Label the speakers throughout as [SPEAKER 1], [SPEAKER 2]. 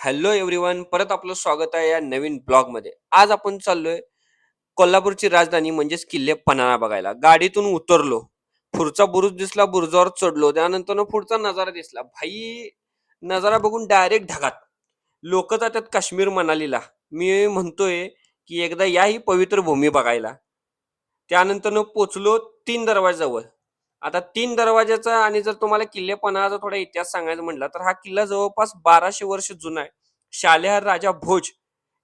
[SPEAKER 1] Hello everyone परत आपलं स्वागत आहे या नवीन ब्लॉगमध्ये. आज आपण चाललोय कोल्हापूरची राजधानी म्हणजेच किल्ले पन्हाळा बघायला. गाडीतून उतरलो. पुढचा बुरुज दिसला बुरुजावर चढलो. त्यानंतर पुढचा नजारा दिसला. भाई नजारा बघून डायरेक्ट ढगात. लोक जातात काश्मीर मनालीला. मी म्हणतोय की एकदा या ही पवित्र भूमी बघायला. त्यानंतर पोचलो तीन दरवाजाजवळ आता तीन दरवाजाचा आणि जर तुम्हाला किल्लेपणाचा थोडा इतिहास सांगायचा म्हटला तर हा किल्ला जवळपास बाराशे वर्ष जुना आहे. शालेहार राजा भोज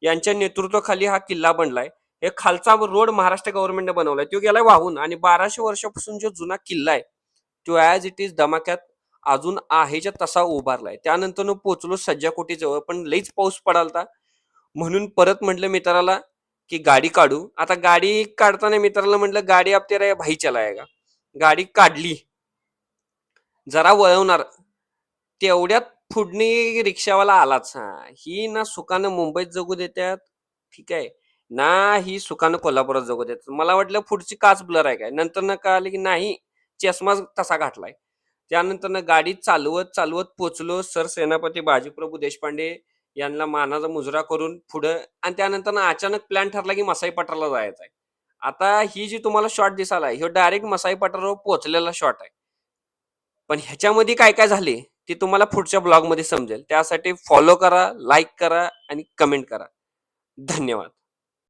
[SPEAKER 1] यांच्या नेतृत्वाखाली हा किल्ला बनलाय. हे खालचा रोड महाराष्ट्र गव्हर्नमेंटने बनवलाय. तो गेलाय वाहून आणि बाराशे वर्षापासून जो जुना किल्ला आहे तो ॲज इट इज धमाक्यात अजून आहेच्या तसा उभारलाय. त्यानंतर पोचलो सज्जाकोटी जवळ पण लईच पाऊस पडालता. म्हणून परत म्हटलं मित्राला की गाडी काढू. आता गाडी काढताना मित्राला म्हटलं गाडी आप भाई भाई चलायगा गाडी काढली. जरा वळवणार. तेवढ्यात फुडणी रिक्षावाला आलाच. हा ही ना सुखानं मुंबईत जगू देतात ठीक आहे. ना ही सुखानं कोल्हापुरात जगू देतात मला वाटलं पुढची काच ब्लर आहे काय? नंतर ना कळालं की नाही चष्मा तसा घातलाय. त्यानंतर ना गाडी चालवत चालवत पोचलो. सर सेनापती बाजीप्रभू देशपांडे यांना मानाचा मुजरा करून पुढं आणि त्यानंतर ना अचानक प्लॅन ठरला की मसाई पठारला जायचा आहे आता ही जी तुम्हाला शॉट दिसाला ह्यो डायरेक्ट मसाई पठारावर पोहोचलेला शॉट आहे. पण ह्याच्यामध्ये काय काय झाले ते तुम्हाला पुढच्या ब्लॉगमध्ये समजेल. त्यासाठी फॉलो करा लाईक करा आणि कमेंट करा. धन्यवाद.